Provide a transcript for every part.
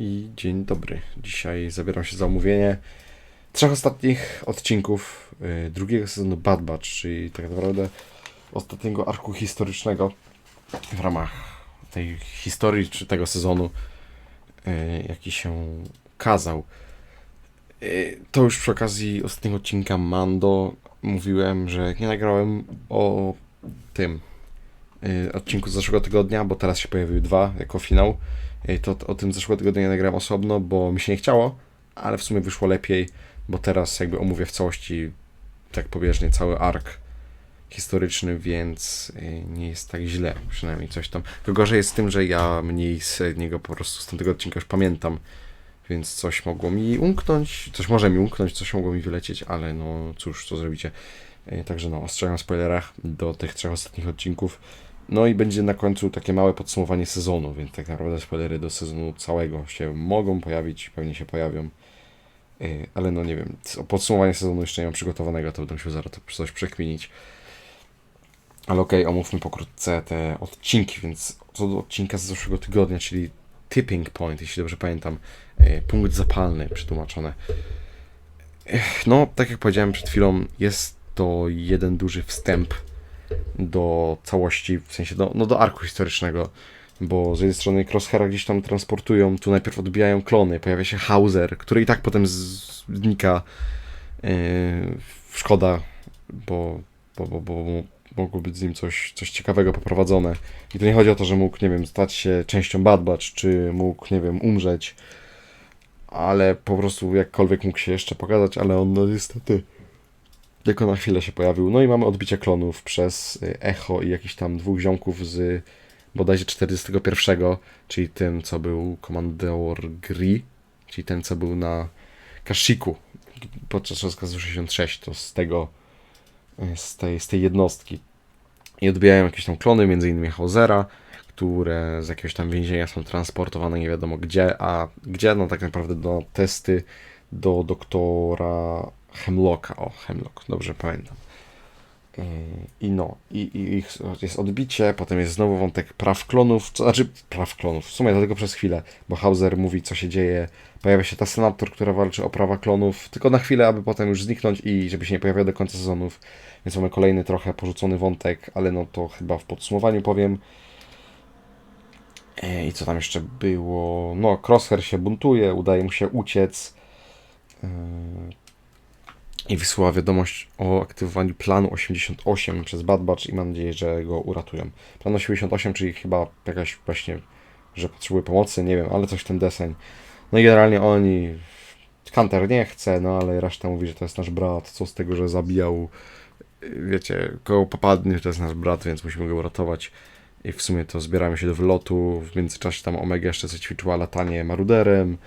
i dzień dobry. Dzisiaj zabieram się za omówienie trzech ostatnich odcinków y, drugiego sezonu Bad Batch, czyli tak naprawdę ostatniego arku historycznego w ramach tej historii czy tego sezonu, y, jaki się kazał. Y, To już przy okazji ostatniego odcinka Mando mówiłem, że nie nagrałem o tym odcinku z zeszłego tygodnia, bo teraz się pojawiły dwa jako finał. To o tym zeszłego tygodnia nie nagrałem osobno, bo mi się nie chciało, ale w sumie wyszło lepiej, bo teraz jakby omówię w całości tak pobieżnie cały ark historyczny, więc y, nie jest tak źle, przynajmniej coś tam. Tylko gorzej jest z tym, że ja mniej z niego po prostu z tamtego odcinka już pamiętam, więc coś mogło mi umknąć, coś może mi umknąć, coś mogło mi wylecieć, ale no cóż, co zrobicie. Y, Także no, ostrzegam w spoilerach do tych trzech ostatnich odcinków. No i będzie na końcu takie małe podsumowanie sezonu, więc tak naprawdę spoilery do sezonu całego się mogą pojawić, pewnie się pojawią. Yy, Ale no nie wiem, podsumowanie sezonu jeszcze nie mam przygotowanego, to będę musiał zaraz coś przekminić. Ale okej, omówmy pokrótce te odcinki, więc co do odcinka z zeszłego tygodnia, czyli tipping point, jeśli dobrze pamiętam, yy, punkt zapalny przetłumaczone. Ech, No, tak jak powiedziałem przed chwilą, jest to jeden duży wstęp do całości, w sensie do, no do arku historycznego, bo z jednej strony Crosshaira gdzieś tam transportują, tu najpierw odbijają klony, pojawia się Hauser, który i tak potem znika. Yy, szkoda, bo, bo, bo, bo mogło być z nim coś, coś ciekawego poprowadzone. I tu nie chodzi o to, że mógł, nie wiem, stać się częścią Bad Batch, czy mógł, nie wiem, umrzeć, ale po prostu jakkolwiek mógł się jeszcze pokazać, ale on no niestety tylko na chwilę się pojawił. No i mamy odbicie klonów przez y, Echo i jakichś tam dwóch ziomków z bodajże 41, czyli tym, co był komandor Gri, czyli ten, co był na Kashiku podczas rozkazu 66, to z tego, y, z tej, z tej jednostki. I odbijają jakieś tam klony, innymi Hausera, które z jakiegoś tam więzienia są transportowane nie wiadomo gdzie, a gdzie? No tak naprawdę do testy do doktora Hemlocka. O, Hemlock, dobrze pamiętam. Yy, I no, i, i jest odbicie, potem jest znowu wątek praw klonów, co znaczy praw klonów, w sumie to tylko przez chwilę, bo Hauser mówi co się dzieje, pojawia się ta senator, która walczy o prawa klonów, tylko na chwilę, aby potem już zniknąć i żeby się nie pojawiał do końca sezonów, więc mamy kolejny trochę porzucony wątek, ale no to chyba w podsumowaniu powiem. E, I co tam jeszcze było? No, Crosshair się buntuje, udaje mu się uciec. I wysyła wiadomość o aktywowaniu planu 88 przez Bad Batch i mam nadzieję, że go uratują. Plan 88, czyli chyba jakaś właśnie, że potrzebuje pomocy, nie wiem, ale coś w ten deseń. No i generalnie oni. Hunter nie chce, no ale reszta mówi, że to jest nasz brat. Co z tego, że zabijał, wiecie, kogo popadnie, że to jest nasz brat, więc musimy go uratować. I w sumie to zbieramy się do wylotu. W międzyczasie tam Omega jeszcze coś ćwiczyła latanie maruderem.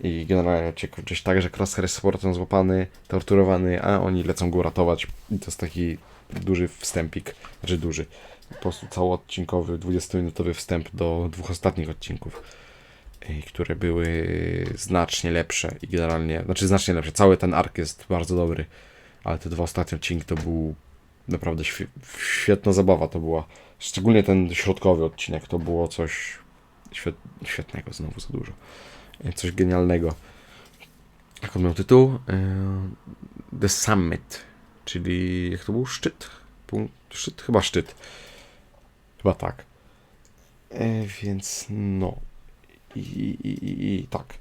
I generalnie cię gdzieś tak, że Crosshair jest z powrotem złapany, torturowany, a oni lecą go ratować. I to jest taki duży wstępik, znaczy duży, po prostu całoodcinkowy, 20-minutowy wstęp do dwóch ostatnich odcinków, y, które były znacznie lepsze i generalnie, znaczy znacznie lepsze. Cały ten ark jest bardzo dobry, ale te dwa ostatnie odcinki to był naprawdę świe- świetna zabawa to była. Szczególnie ten środkowy odcinek to było coś świet, świetnego, znowu za dużo. Coś genialnego. Jak on miał tytuł? E, The Summit, czyli jak to był? Szczyt? Punkt, szczyt? Chyba szczyt. Chyba tak. E, Więc no. I, i, i, I tak.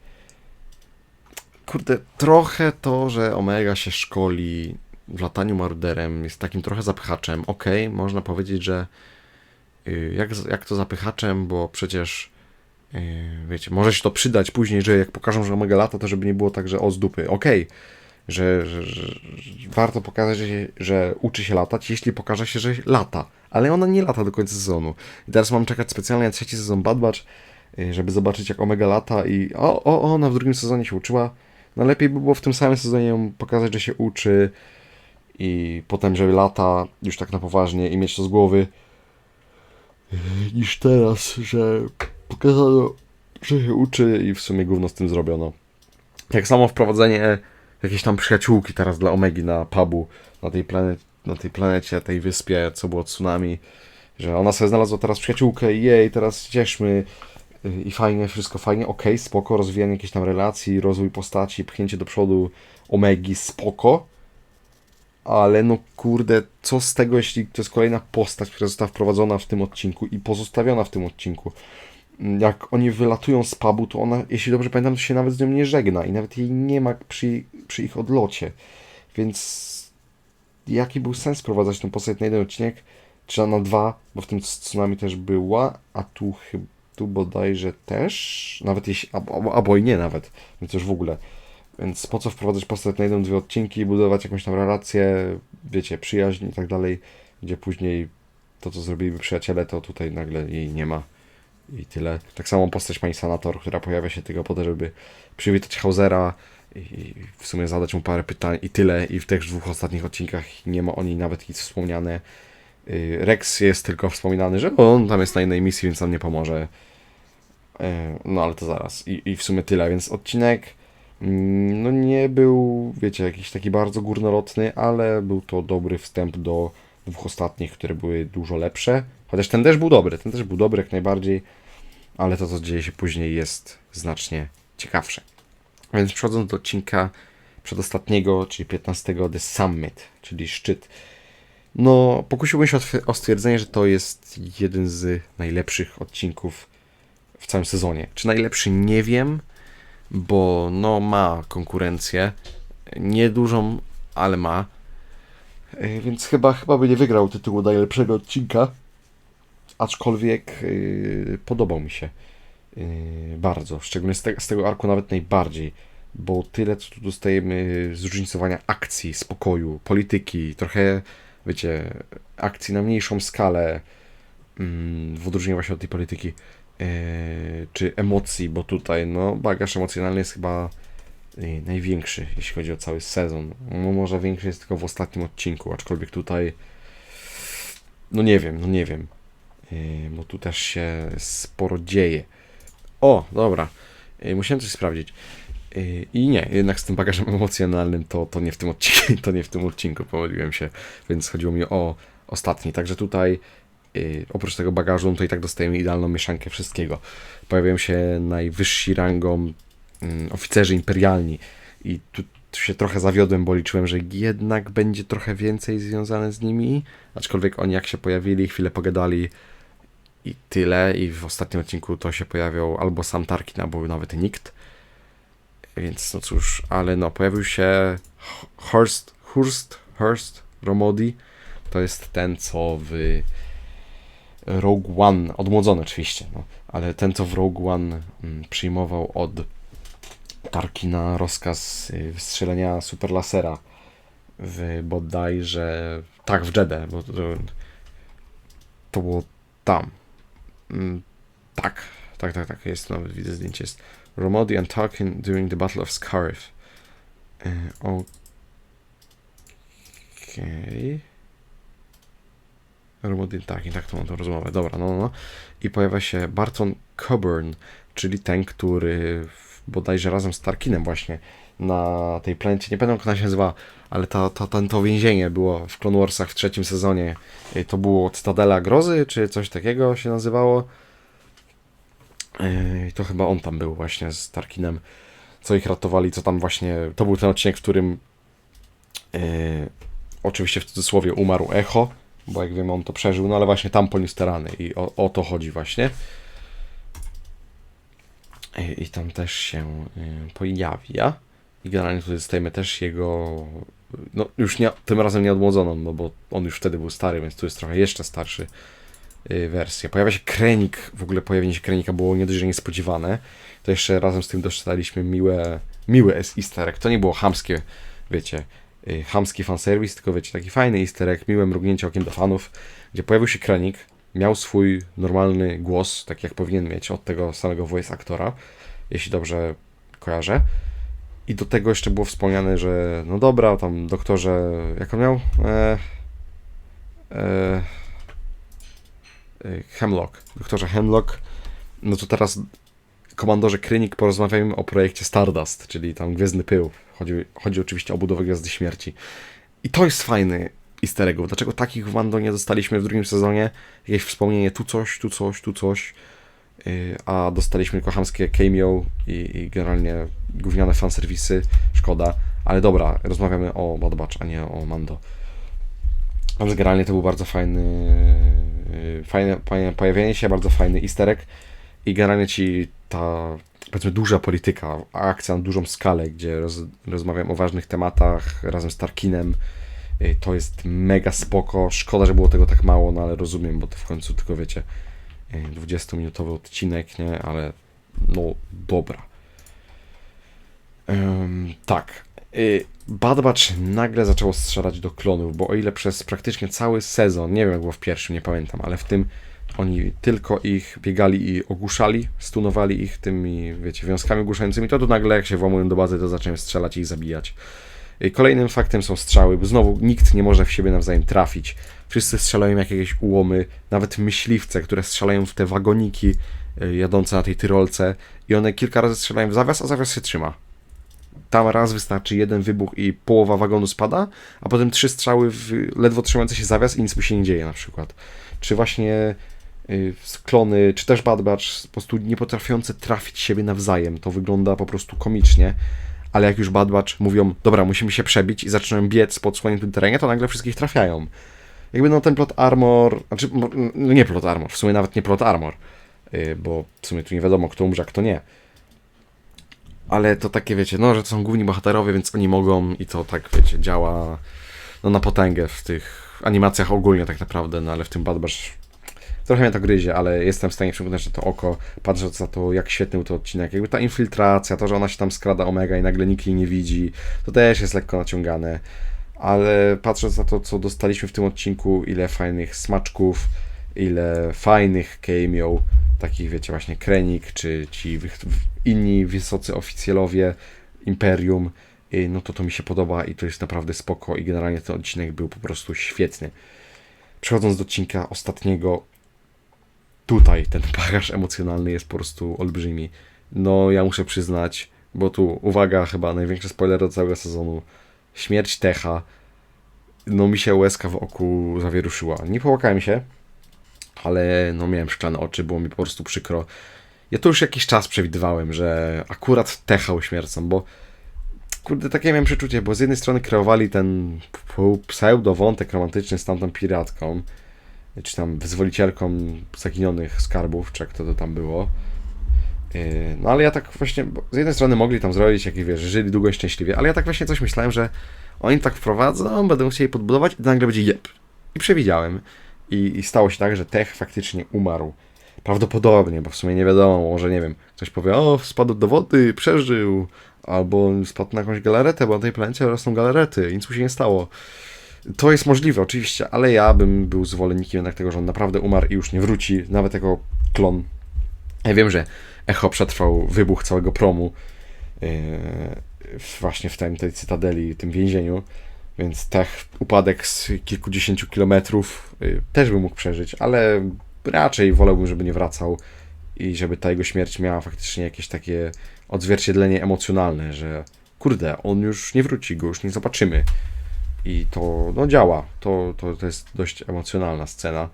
Kurde, trochę to, że Omega się szkoli w lataniu maruderem jest takim trochę zapychaczem. Okej, można powiedzieć, że y, jak, jak to zapychaczem, bo przecież wiecie, może się to przydać później, że jak pokażą, że Omega lata, to żeby nie było tak, że o z dupy. Okej, że, że, że, że warto pokazać, że, że uczy się latać, jeśli pokaże się, że lata. Ale ona nie lata do końca sezonu. I teraz mam czekać specjalnie na trzeci sezon Bad Batch, yy, żeby zobaczyć jak Omega lata i o, o, o, ona w drugim sezonie się uczyła. No lepiej by było w tym samym sezonie ją pokazać, że się uczy i potem, że lata już tak na poważnie i mieć to z głowy yy, niż teraz, że pokazano, że się uczy i w sumie gówno z tym zrobiono. Jak samo wprowadzenie jakiejś tam przyjaciółki teraz dla Omegi na pubu, na tej, planet, na tej planecie, tej wyspie, co było tsunami, że ona sobie znalazła teraz przyjaciółkę i jej, teraz cieszmy. i fajnie, wszystko fajnie, okej, spoko, rozwijanie jakiejś tam relacji, rozwój postaci, pchnięcie do przodu Omegi, spoko, ale no kurde, co z tego, jeśli to jest kolejna postać, która została wprowadzona w tym odcinku i pozostawiona w tym odcinku. Mm, Jak oni wylatują z pubu, to ona, jeśli dobrze pamiętam, to się nawet z nią nie żegna i nawet jej nie ma przy, przy ich odlocie. Więc jaki był sens wprowadzać tą postać na jeden odcinek, czy na dwa, bo w tym tsunami też była, a tu chyba, tu bodajże też, nawet jeśli, albo, albo i nie nawet, więc już w ogóle. Więc po co wprowadzać postać na jeden, dwie odcinki, budować jakąś tam relację, wiecie, przyjaźń i tak dalej, gdzie później to, co zrobiliby przyjaciele, to tutaj nagle jej nie ma i tyle. Tak samo postać pani Sanator, która pojawia się tylko po to, żeby przywitać Hausera i w sumie zadać mu parę pytań i tyle. I w tych dwóch ostatnich odcinkach nie ma o niej nawet nic wspomniane. Y, Rex jest tylko wspominany, że on tam jest na innej misji, więc nam nie pomoże. Y, No ale to zaraz. I, I w sumie tyle, więc odcinek mm, no nie był, wiecie, jakiś taki bardzo górnolotny, ale był to dobry wstęp do dwóch ostatnich, które były dużo lepsze. Chociaż ten też był dobry, ten też był dobry jak najbardziej, ale to, co dzieje się później, jest znacznie ciekawsze. Więc przechodząc do odcinka przedostatniego, czyli 15, The Summit, czyli szczyt. No, pokusiłbym się o tw- o stwierdzenie, że to jest jeden z najlepszych odcinków w całym sezonie. Czy najlepszy nie wiem, bo no ma konkurencję. Niedużą, ale ma. Yy, Więc chyba, chyba by nie wygrał tytułu najlepszego odcinka. Aczkolwiek yy, podobał mi się yy, bardzo. Szczególnie z, te, z tego arku nawet najbardziej. Bo tyle, co tu dostajemy zróżnicowania akcji, spokoju, polityki, trochę, wiecie, akcji na mniejszą skalę, mm, w odróżnieniu właśnie od tej polityki, yy, czy emocji, bo tutaj, no, bagaż emocjonalny jest chyba yy, największy, jeśli chodzi o cały sezon. No, może większy jest tylko w ostatnim odcinku, aczkolwiek tutaj, no nie wiem, no nie wiem, yy, bo tu też się sporo dzieje. O, dobra, yy, musiałem coś sprawdzić. Yy, I nie, jednak z tym bagażem emocjonalnym to, to, nie w tym odcinku, to nie w tym odcinku, pomyliłem się, więc chodziło mi o ostatni. Także tutaj oprócz tego bagażu, no to i tak dostajemy idealną mieszankę wszystkiego. Pojawiają się najwyżsi rangą mm, oficerzy imperialni i tu się trochę zawiodłem, bo liczyłem, że jednak będzie trochę więcej związane z nimi, aczkolwiek oni jak się pojawili, chwilę pogadali i tyle i w ostatnim odcinku to się pojawiał albo sam Tarkin, albo nawet nikt. Więc no cóż, ale no, pojawił się Hurst, Hurst, Hurst, Romodi. To jest ten, co w Rogue One, odmłodzony oczywiście, no, ale ten, co w Rogue One mm, przyjmował od Tarkina rozkaz y, wystrzelenia superlasera w bodajże, tak, w Jedę, bo to, to było tam. Mm, tak, tak, tak, tak, jest, nawet widzę zdjęcie, jest Romodi and Tarkin during the Battle of Scarif. Y, Okej. Romodi and Tarkin, tak to mam tą rozmowę. Dobra, no, no, no. I pojawia się Barton Coburn, czyli ten, który bodajże razem z Tarkinem właśnie na tej planecie, nie pamiętam jak ona się nazywa, ale to, to, to, to więzienie było w Clone Warsach w trzecim sezonie. To było Cytadela Grozy, czy coś takiego się nazywało. Yy, to chyba on tam był właśnie z Tarkinem, co ich ratowali, co tam właśnie, to był ten odcinek, w którym yy, oczywiście w cudzysłowie umarł Echo, bo jak wiemy on to przeżył, no ale właśnie tam poniósł te rany i o, o to chodzi właśnie. Yy, I tam też się yy, pojawia i generalnie tutaj dostajemy też jego, no już nie, tym razem nie odmłodzoną, no bo on już wtedy był stary, więc tu jest trochę jeszcze starszy y, wersja. Pojawia się Krenik, w ogóle pojawienie się Krenika było nie dość, że niespodziewane, to jeszcze razem z tym dostaliśmy miłe, miły easter egg. To nie było chamskie, wiecie, y, chamski fanservice, tylko wiecie, taki fajny easter egg, miłe mrugnięcie okiem do fanów, gdzie pojawił się Krenik, miał swój normalny głos, tak jak powinien mieć od tego samego voice aktora, jeśli dobrze kojarzę. I do tego jeszcze było wspomniane, że no dobra, tam doktorze, jak on miał? E, e, e, Hemlock, doktorze Hemlock, no to teraz komandorze Krynik porozmawiajmy o projekcie Stardust, czyli tam Gwiezdny Pył. Chodzi, chodzi oczywiście o budowę Gwiazdy Śmierci. I to jest fajny easter eggów. Dlaczego takich w Mando nie dostaliśmy w drugim sezonie? Jakieś wspomnienie, tu coś, tu coś, tu coś. Y, a dostaliśmy tylko chamskie cameo i, i generalnie gówniane fanserwisy, szkoda, ale dobra, rozmawiamy o Bad Batch, a nie o Mando. Więc generalnie to był bardzo fajny, y, fajne, fajne pojawienie się, bardzo fajny easter egg i generalnie ci ta powiedzmy duża polityka, akcja na dużą skalę, gdzie roz, rozmawiam o ważnych tematach razem z Tarkinem, y, to jest mega spoko. Szkoda, że było tego tak mało, no ale rozumiem, bo to w końcu tylko wiecie, 20-minutowy odcinek, nie? Ale no dobra. Ym, tak. Y, Bad Batch nagle zaczęło strzelać do klonów, bo o ile przez praktycznie cały sezon, nie wiem jak było w pierwszym, nie pamiętam, ale w tym oni tylko ich biegali i ogłuszali, stunowali ich tymi, wiecie, wiązkami ogłuszającymi, to tu nagle jak się włamują do bazy, to zaczęły strzelać i ich zabijać. Y, Kolejnym faktem są strzały, bo znowu nikt nie może w siebie nawzajem trafić. Wszyscy strzelają jak jakieś ułomy, nawet myśliwce, które strzelają w te wagoniki y, jadące na tej tyrolce i one kilka razy strzelają w zawias, a zawias się trzyma. Tam raz wystarczy jeden wybuch i połowa wagonu spada, a potem trzy strzały w ledwo trzymający się zawias i nic mu się nie dzieje na przykład. Czy właśnie y, klony, czy też Bad Batch po prostu nie potrafiące trafić siebie nawzajem. To wygląda po prostu komicznie, ale jak już Bad Batch mówią, dobra, musimy się przebić i zaczynają biec po odsłoniętym terenie, to nagle wszystkich trafiają. Jakby no ten plot armor, znaczy no nie plot armor, w sumie nawet nie plot armor, y, bo w sumie tu nie wiadomo kto umrze, a kto nie. Ale to takie wiecie, no, że to są główni bohaterowie, więc oni mogą i to tak wiecie, działa no, na potęgę w tych animacjach ogólnie tak naprawdę, no ale w tym Bad Batch trochę mnie to gryzie, ale jestem w stanie przymknąć na to oko, patrząc na to, jak świetny był to odcinek. Jakby ta infiltracja, to, że ona się tam skrada Omega i nagle nikt jej nie widzi, to też jest lekko naciągane. Ale patrząc na to, co dostaliśmy w tym odcinku, ile fajnych smaczków, ile fajnych cameo, takich wiecie, właśnie Krenik, czy ci inni wysocy oficjalowie Imperium, no to to mi się podoba i to jest naprawdę spoko i generalnie ten odcinek był po prostu świetny. Przechodząc do odcinka ostatniego, tutaj ten bagaż emocjonalny jest po prostu olbrzymi. No, ja muszę przyznać, bo tu, uwaga, chyba największy spoiler do całego sezonu. Śmierć Techa. No, mi się łezka w oku zawieruszyła. Nie połakałem się, ale no, miałem szklane oczy, było mi po prostu przykro. Ja to już jakiś czas przewidywałem, że akurat Techa uśmiercą, bo kurde, takie miałem przeczucie, bo z jednej strony kreowali ten pseudo-wątek romantyczny z tamtą piratką, czy tam wyzwolicielką zaginionych skarbów, czy jak to, to tam było. Yy, No ale ja tak właśnie, z jednej strony mogli tam zrobić, jak wiesz, żyli długo i szczęśliwie, ale ja tak właśnie coś myślałem, że oni tak wprowadzą, będą chcieli podbudować i nagle będzie jeb. I przewidziałem. I, I stało się tak, że Tech faktycznie umarł. Prawdopodobnie, bo w sumie nie wiadomo, może nie wiem, ktoś powie, o, spadł do wody, przeżył, albo spadł na jakąś galaretę, bo na tej planecie rosną galarety nic mu się nie stało. To jest możliwe, oczywiście, ale ja bym był zwolennikiem jednak tego, że on naprawdę umarł i już nie wróci, nawet jako klon. Ja wiem, że Echo przetrwał wybuch całego promu yy, właśnie w tej cytadeli, tym więzieniu, więc tech, upadek z kilkudziesięciu kilometrów yy, też by mógł przeżyć, ale raczej wolałbym, żeby nie wracał i żeby ta jego śmierć miała faktycznie jakieś takie odzwierciedlenie emocjonalne, że kurde, on już nie wróci, go już nie zobaczymy. I to no, działa. To, to, to jest dość emocjonalna scena.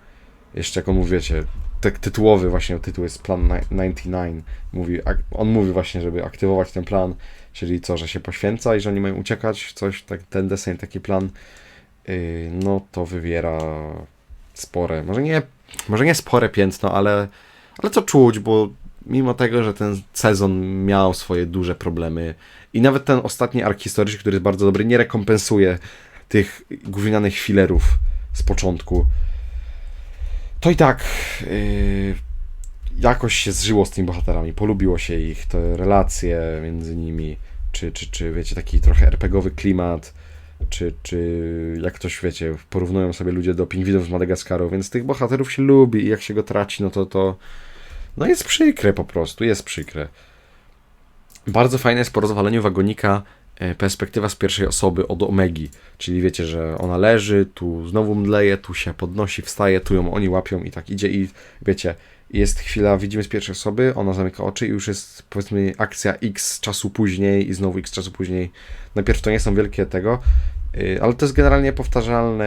Jeszcze mówi, wiecie, tak tytułowy właśnie tytuł jest Plan 99. Mówi, on mówi właśnie, żeby aktywować ten plan, czyli co, że się poświęca i że oni mają uciekać, coś, tak, ten deseń, taki plan, yy, no to wywiera spore, może nie, może nie spore piętno, ale, ale co czuć, bo mimo tego, że ten sezon miał swoje duże problemy i nawet ten ostatni ark historyczny, który jest bardzo dobry, nie rekompensuje tych gównianych filerów z początku, to i tak yy, jakoś się zżyło z tymi bohaterami, polubiło się ich, te relacje między nimi, czy, czy, czy wiecie, taki trochę RPGowy klimat, czy, czy jak ktoś, wiecie, porównują sobie ludzie do pingwinów z Madagaskaru, więc tych bohaterów się lubi i jak się go traci, no to to no jest przykre po prostu, jest przykre. Bardzo fajne jest po rozwaleniu wagonika perspektywa z pierwszej osoby od Omegi, czyli wiecie, że ona leży, tu znowu mdleje, tu się podnosi, wstaje, tu ją oni łapią i tak idzie i wiecie, jest chwila, widzimy z pierwszej osoby, ona zamyka oczy i już jest powiedzmy akcja x czasu później i znowu x czasu później. Najpierw to nie są wielkie tego, y, ale to jest generalnie powtarzalny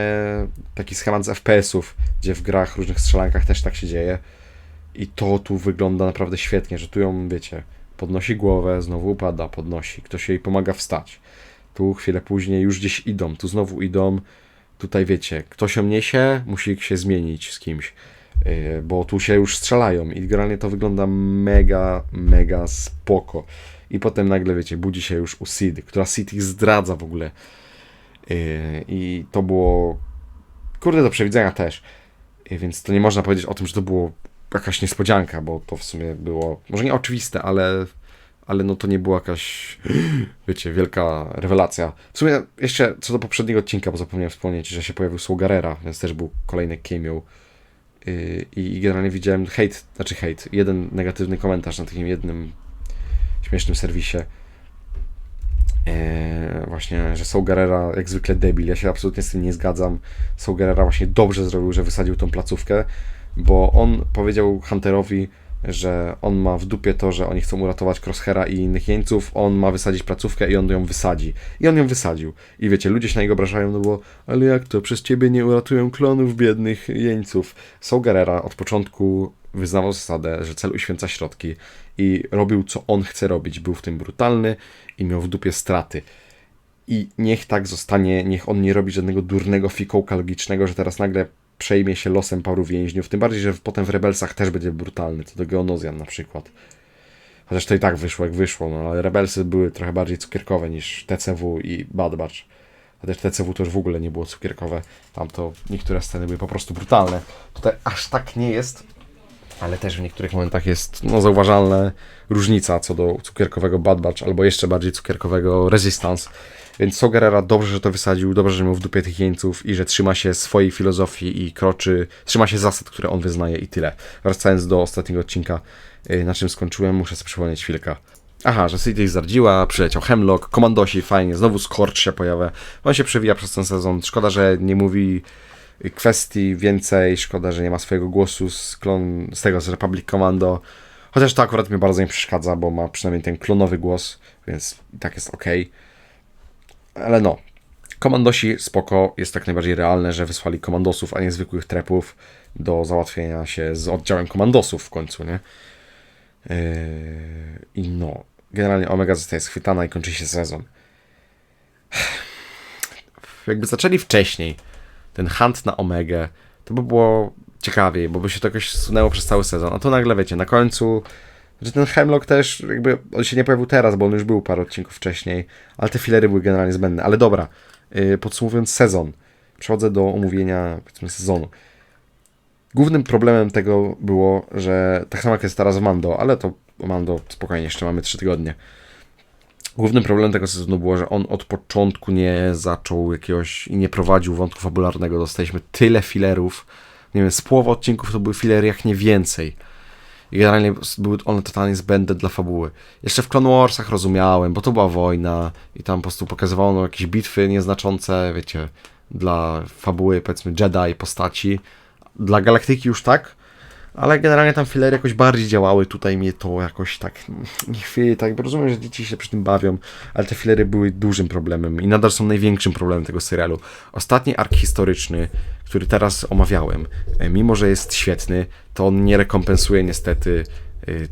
taki schemat z FPS-ów, gdzie w grach, różnych strzelankach też tak się dzieje. I to tu wygląda naprawdę świetnie, że tu ją, wiecie, podnosi głowę, znowu upada, podnosi, ktoś jej pomaga wstać. Tu chwilę później już gdzieś idą, tu znowu idą, tutaj wiecie, ktoś ją niesie, musi się zmienić z kimś, yy, bo tu się już strzelają i generalnie to wygląda mega, mega spoko. I potem nagle, wiecie, budzi się już u Sid, która Sid ich zdradza w ogóle. Yy, I to było, kurde, do przewidzenia też. Yy, Więc to nie można powiedzieć o tym, że to było jakaś niespodzianka, bo to w sumie było, może nie oczywiste, ale, ale no to nie była jakaś, wiecie, wielka rewelacja. W sumie jeszcze co do poprzedniego odcinka, bo zapomniałem wspomnieć, że się pojawił Sługarera, więc też był kolejny cameo. Yy, I generalnie widziałem hate, znaczy hate, jeden negatywny komentarz na takim jednym śmiesznym serwisie. Eee, właśnie, że Saul jak zwykle debil, ja się absolutnie z tym nie zgadzam. Saul właśnie dobrze zrobił, że wysadził tą placówkę, bo on powiedział Hunterowi, że on ma w dupie to, że oni chcą uratować Crosshaira i innych jeńców, on ma wysadzić placówkę i on ją wysadzi. I on ją wysadził. I wiecie, ludzie się na niego obrażają, no bo ale jak to, przez ciebie nie uratują klonów biednych jeńców. Saul od początku wyznawał zasadę, że cel uświęca środki i robił co on chce robić. Był w tym brutalny i miał w dupie straty. I niech tak zostanie, niech on nie robi żadnego durnego fikołka logicznego, że teraz nagle przejmie się losem paru więźniów. Tym bardziej, że potem w Rebelsach też będzie brutalny, co do Geonozjan na przykład. Chociaż to i tak wyszło jak wyszło, no ale Rebelsy były trochę bardziej cukierkowe niż TCW i Bad Batch. Chociaż TCW to już w ogóle nie było cukierkowe. Tam to niektóre sceny były po prostu brutalne. Tutaj aż tak nie jest, ale też w niektórych momentach jest no, zauważalna różnica co do cukierkowego Bad Batch, albo jeszcze bardziej cukierkowego Resistance. Więc Sogerera dobrze, że to wysadził, dobrze, że miał w dupie tych jeńców i że trzyma się swojej filozofii i kroczy, trzyma się zasad, które on wyznaje i tyle. Wracając do ostatniego odcinka, yy, na czym skończyłem, muszę sobie przypomnieć chwilkę. Aha, że City zardziła, przyleciał Hemlock, komandosi, fajnie, znowu Scorch się pojawia. On się przewija przez ten sezon. Szkoda, że nie mówi kwestii więcej, szkoda, że nie ma swojego głosu z, klon, z tego z Republic Commando. Chociaż to akurat mi bardzo nie przeszkadza, bo ma przynajmniej ten klonowy głos, więc i tak jest ok. Ale no, komandosi spoko, jest tak najbardziej realne, że wysłali komandosów, a nie zwykłych trepów do załatwienia się z oddziałem komandosów w końcu, nie? Yy, I no, generalnie Omega zostaje schwytana i kończy się sezon. Jakby zaczęli wcześniej ten hunt na Omegę, to by było ciekawiej, bo by się to jakoś sunęło przez cały sezon. A to nagle, wiecie, na końcu, że ten Hemlock też, jakby, on się nie pojawił teraz, bo on już był parę odcinków wcześniej, ale te filery były generalnie zbędne. Ale dobra, yy, podsumowując sezon, przechodzę do omówienia, powiedzmy, sezonu. Głównym problemem tego było, że tak samo jak jest teraz w Mando, ale to Mando spokojnie, jeszcze mamy 3 tygodnie. Głównym problemem tego sezonu było, że on od początku nie zaczął jakiegoś i nie prowadził wątku fabularnego. Dostaliśmy tyle filerów. Nie wiem, z połowy odcinków to były filery jak nie więcej. I generalnie były one totalnie zbędne dla fabuły. Jeszcze w Clone Warsach rozumiałem, bo to była wojna i tam po prostu pokazywano jakieś bitwy nieznaczące, wiecie, dla fabuły, powiedzmy, Jedi, postaci. Dla galaktyki już tak, ale generalnie tam filery jakoś bardziej działały, tutaj mnie to jakoś tak nie chwieje, tak, rozumiem, że dzieci się przy tym bawią, ale te filery były dużym problemem i nadal są największym problemem tego serialu. Ostatni ark historyczny, który teraz omawiałem, e, mimo że jest świetny, to on nie rekompensuje niestety y,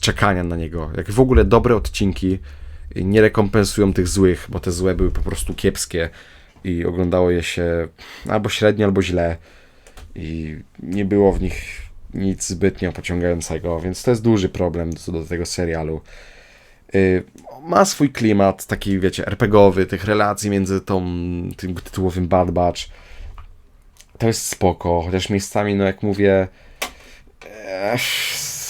czekania na niego. Jak w ogóle dobre odcinki y, nie rekompensują tych złych, bo te złe były po prostu kiepskie i oglądało je się albo średnio, albo źle i nie było w nich nic zbytnio pociągającego, więc to jest duży problem co do tego serialu. Yy, ma swój klimat, taki wiecie, RPGowy, tych relacji między tą, tym tytułowym Bad Batch. To jest spoko, chociaż miejscami, no jak mówię,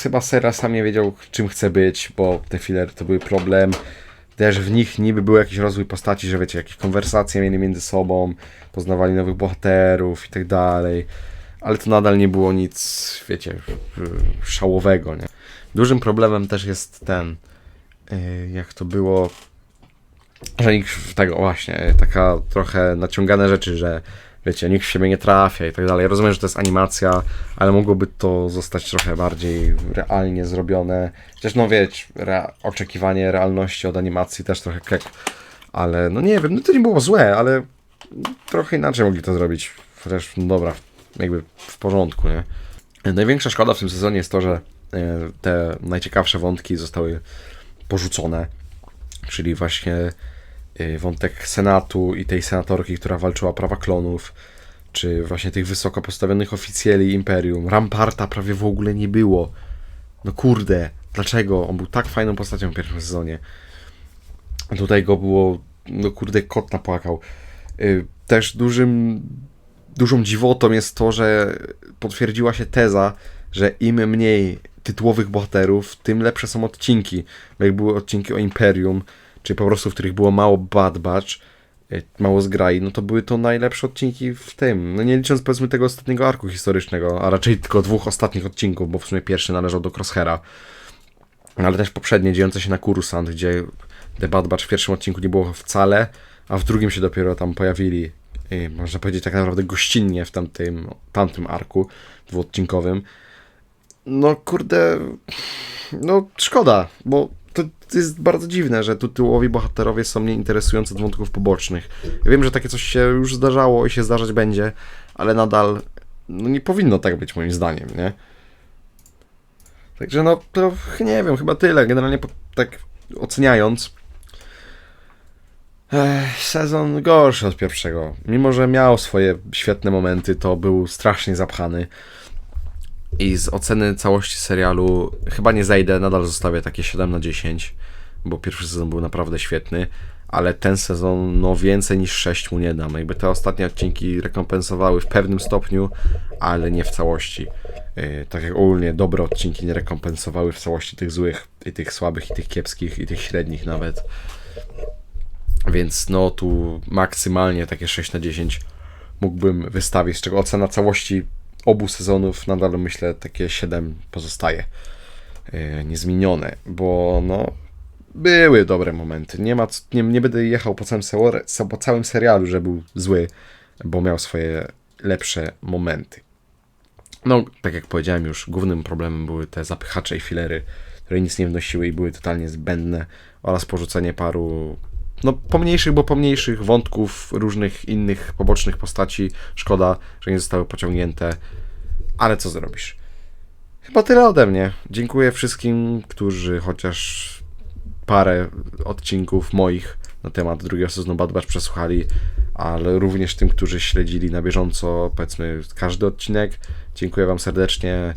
chyba serial sam nie wiedział, czym chce być, bo te filery to były problem. Też w nich niby był jakiś rozwój postaci, że wiecie, jakieś konwersacje mieli między sobą, poznawali nowych bohaterów i tak dalej ale to nadal nie było nic, wiecie, szałowego, nie? Dużym problemem też jest ten, y, jak to było, że nikt tego właśnie, taka trochę naciągane rzeczy, że wiecie, nikt w siebie nie trafia i tak dalej. Rozumiem, że to jest animacja, ale mogłoby to zostać trochę bardziej realnie zrobione. Chociaż no wiecie, oczekiwanie realności od animacji też trochę kek. Ale no nie wiem, no to nie było złe, ale trochę inaczej mogli to zrobić. Chociaż no dobra, jakby w porządku, nie? Największa szkoda w tym sezonie jest to, że e, te najciekawsze wątki zostały porzucone, czyli właśnie e, wątek Senatu i tej senatorki, która walczyła o prawa klonów, czy właśnie tych wysoko postawionych oficjeli Imperium. Ramparta prawie w ogóle nie było. No kurde, dlaczego? On był tak fajną postacią w pierwszym sezonie. Tutaj go było, no kurde, kot napłakał. Y, Też dużym, dużą dziwotą jest to, że potwierdziła się teza, że im mniej tytułowych bohaterów, tym lepsze są odcinki. Jak były odcinki o Imperium, czy po prostu w których było mało Bad Batch, y, mało zgrai, no to były to najlepsze odcinki w tym. No nie licząc powiedzmy tego ostatniego arku historycznego, a raczej tylko dwóch ostatnich odcinków, bo w sumie pierwszy należał do Crosshaira. No, ale też poprzednie dziejące się na Kurusant, gdzie The Bad Batch w pierwszym odcinku nie było wcale, a w drugim się dopiero tam pojawili, można powiedzieć tak naprawdę gościnnie w tamtym, tamtym arku dwuodcinkowym. No kurde, no szkoda, bo to, jest bardzo dziwne, że tytułowi bohaterowie są mniej interesujący od wątków pobocznych. Ja wiem, że takie coś się już zdarzało i się zdarzać będzie, ale nadal no nie powinno tak być moim zdaniem, nie? Także no, to nie wiem, chyba tyle. Generalnie tak oceniając, Sezon gorszy od pierwszego. Mimo, że miał swoje świetne momenty, to był strasznie zapchany. I z oceny całości serialu chyba nie zejdę, nadal zostawię takie 7 na 10, bo pierwszy sezon był naprawdę świetny, ale ten sezon no więcej niż 6 mu nie dam. Jakby te ostatnie odcinki rekompensowały w pewnym stopniu, ale nie w całości. Yy, tak jak ogólnie dobre odcinki nie rekompensowały w całości tych złych, i tych słabych, i tych kiepskich, i tych średnich nawet. Więc no tu maksymalnie takie 6 na 10 mógłbym wystawić, z czego ocena całości obu sezonów nadal myślę takie 7 pozostaje yy, niezmienione, bo no były dobre momenty. Nie, ma, nie, nie będę jechał po całym, seor- po całym serialu, że był zły, bo miał swoje lepsze momenty. No, tak jak powiedziałem już, głównym problemem były te zapychacze i filery, które nic nie wnosiły i były totalnie zbędne, oraz porzucenie paru, no pomniejszych, bo pomniejszych wątków różnych innych pobocznych postaci. Szkoda, że nie zostały pociągnięte, ale co zrobisz? Chyba tyle ode mnie. Dziękuję wszystkim, którzy chociaż parę odcinków moich na temat drugiego sezonu Bad Batch przesłuchali, ale również tym, którzy śledzili na bieżąco, powiedzmy, każdy odcinek. Dziękuję Wam serdecznie.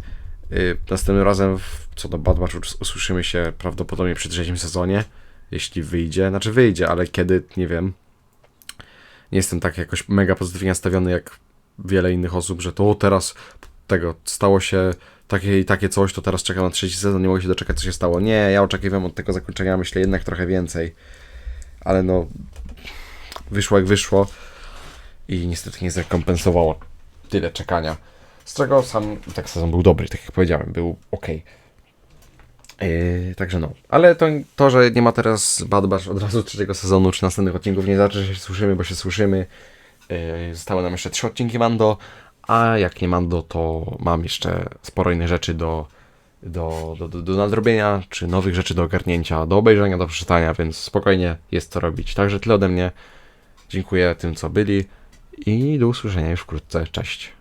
Y, Następnym razem, co do Bad Batch, us- usłyszymy się prawdopodobnie przy trzecim sezonie, jeśli wyjdzie. Znaczy wyjdzie, ale kiedy, nie wiem. Nie jestem tak jakoś mega pozytywnie nastawiony jak wiele innych osób, że to teraz tego stało się takie i takie coś, to teraz czekam na trzeci sezon, nie mogę się doczekać, co się stało. Nie, ja oczekiwałem od tego zakończenia, myślę jednak trochę więcej. Ale no, wyszło jak wyszło i niestety nie zrekompensowało tyle czekania. Z czego sam tak sezon był dobry, tak jak powiedziałem, był ok. Yy, także no. Ale to, to, że nie ma teraz Bad Batch od razu trzeciego sezonu czy następnych odcinków, nie znaczy, że się słyszymy, bo się słyszymy. Yy, zostały nam jeszcze trzy odcinki Mando, a jak nie Mando, to mam jeszcze sporo innych rzeczy do, do, do, do, do nadrobienia, czy nowych rzeczy do ogarnięcia, do obejrzenia, do przeczytania, więc spokojnie jest co robić. Także tyle ode mnie. Dziękuję tym, co byli i do usłyszenia już wkrótce. Cześć.